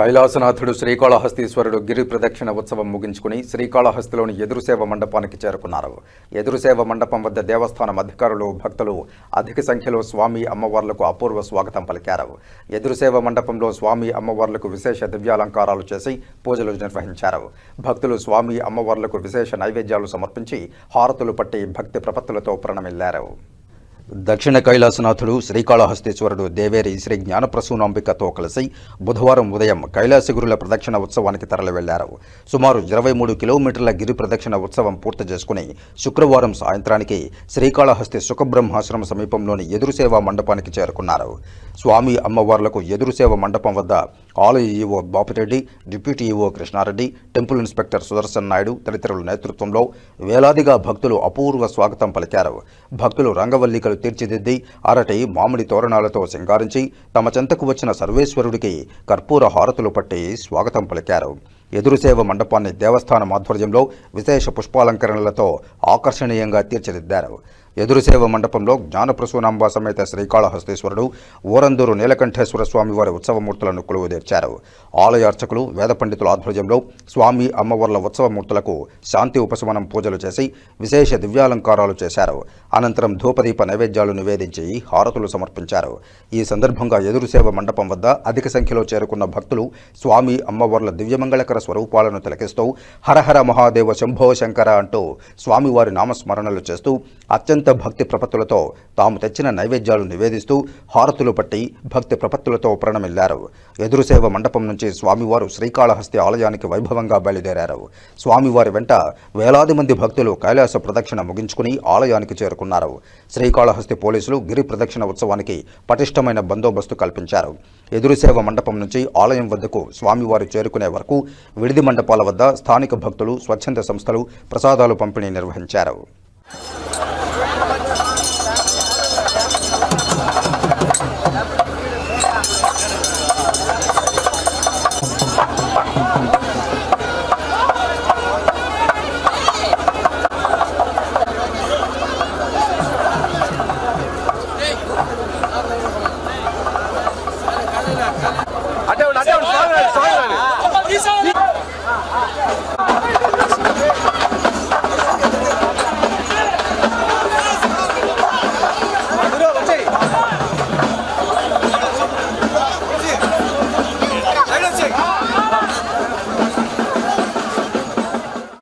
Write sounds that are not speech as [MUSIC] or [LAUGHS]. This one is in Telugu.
కైలాసనాథుడు శ్రీకాళహస్తీశ్వరుడు గిరి ప్రదక్షిణ ఉత్సవం ముగించుకుని శ్రీకాళహస్తిలోని ఎదురుసేవ మండపానికి చేరుకున్నారు. ఎదురుసేవ మండపం వద్ద దేవస్థానం అధికారులు భక్తులు అధిక సంఖ్యలో స్వామి అమ్మవార్లకు అపూర్వ స్వాగతం పలికారు. ఎదురుసేవ మండపంలో స్వామి అమ్మవార్లకు విశేష దివ్యాలంకారాలు చేసి పూజలు నిర్వహించారు. భక్తులు స్వామి అమ్మవార్లకు విశేష నైవేద్యాలు సమర్పించి హారతులు పట్టి భక్తి ప్రపత్తులతో ప్రణమిల్లారు. దక్షిణ కైలాసనాథుడు శ్రీకాళహస్తీశ్వరుడు దేవేరి శ్రీ జ్ఞానప్రసూనాంబికతో కలిసి బుధవారం ఉదయం కైలాసగిరుల ప్రదక్షిణ ఉత్సవానికి తరలివెళ్ళారు. సుమారు ఇరవై మూడు కిలోమీటర్ల గిరి ప్రదక్షిణ ఉత్సవం పూర్తి చేసుకుని శుక్రవారం సాయంత్రానికి శ్రీకాళహస్తి సుఖబ్రహ్మాశ్రమ సమీపంలోని ఎదురుసేవ మండపానికి చేరుకున్నారు. స్వామి అమ్మవార్లకు ఎదురుసేవ మండపం వద్ద ఆలయ EO Bapireddy deputy EO Krishnareddy temple inspector Sudarshan Naidu తదితరుల నేతృత్వంలో వేలాదిగా భక్తులు అపూర్వ స్వాగతం పలికారు. భక్తులు రంగవల్లికలు తీర్చిదిద్ది అరటి మామిడి తోరణాలతో సింగారించి తమ చెంతకు వచ్చిన సర్వేశ్వరుడికి కర్పూర హారతులు పట్టి స్వాగతం పలికారు. ఎదురుసేవ మండపాన్ని దేవస్థానం ఆధ్వర్యంలో విశేష పుష్పాలంకరణలతో ఆకర్షణీయంగా తీర్చిదిద్దారు. ఎదురుసేవ మండపంలో జ్ఞానప్రసూనాంబ సమేత శ్రీకాళహస్తేశ్వరుడు ఓరందూరు నీలకంఠేశ్వర స్వామి వారి ఉత్సవమూర్తులను కొలువుదీర్చారు. ఆలయ అర్చకులు వేద పండితుల ఆధ్వర్యంలో స్వామి అమ్మవార్ల ఉత్సవమూర్తులకు శాంతి ఉపశమనం పూజలు చేసి విశేష దివ్యాలంకారాలు చేశారు. అనంతరం ధూపదీప నైవేద్యాలు నివేదించి హారతులు సమర్పించారు. ఈ సందర్భంగా ఎదురుసేవ మండపం వద్ద అధిక సంఖ్యలో చేరుకున్న భక్తులు స్వామి అమ్మవార్ల దివ్యమంగళకర స్వరూపాలను తిలకిస్తూ హరహర మహాదేవ శంభో శంకర అంటూ స్వామివారి నామస్మరణలు చేస్తూ అత్యంత అత్యంత భక్తి ప్రపత్తులతో తాము తెచ్చిన నైవేద్యాలు నివేదిస్తూ హారతులు పట్టి భక్తి ప్రపత్తులతో ప్రణమిల్లారు. ఎదురుసేవ మండపం నుంచి స్వామివారు శ్రీకాళహస్తి ఆలయానికి వైభవంగా బయలుదేరారు. స్వామివారి వెంట వేలాది మంది భక్తులు కైలాస ప్రదక్షిణ ముగించుకుని ఆలయానికి చేరుకున్నారు. శ్రీకాళహస్తి పోలీసులు గిరి ప్రదక్షిణ ఉత్సవానికి పటిష్టమైన బందోబస్తు కల్పించారు. ఎదురుసేవ మండపం నుంచి ఆలయం వద్దకు స్వామివారు చేరుకునే వరకు విడిది మండపాల వద్ద స్థానిక భక్తులు స్వచ్ఛంద సంస్థలు ప్రసాదాలు పంపిణీ నిర్వహించారు. Thank [LAUGHS] you.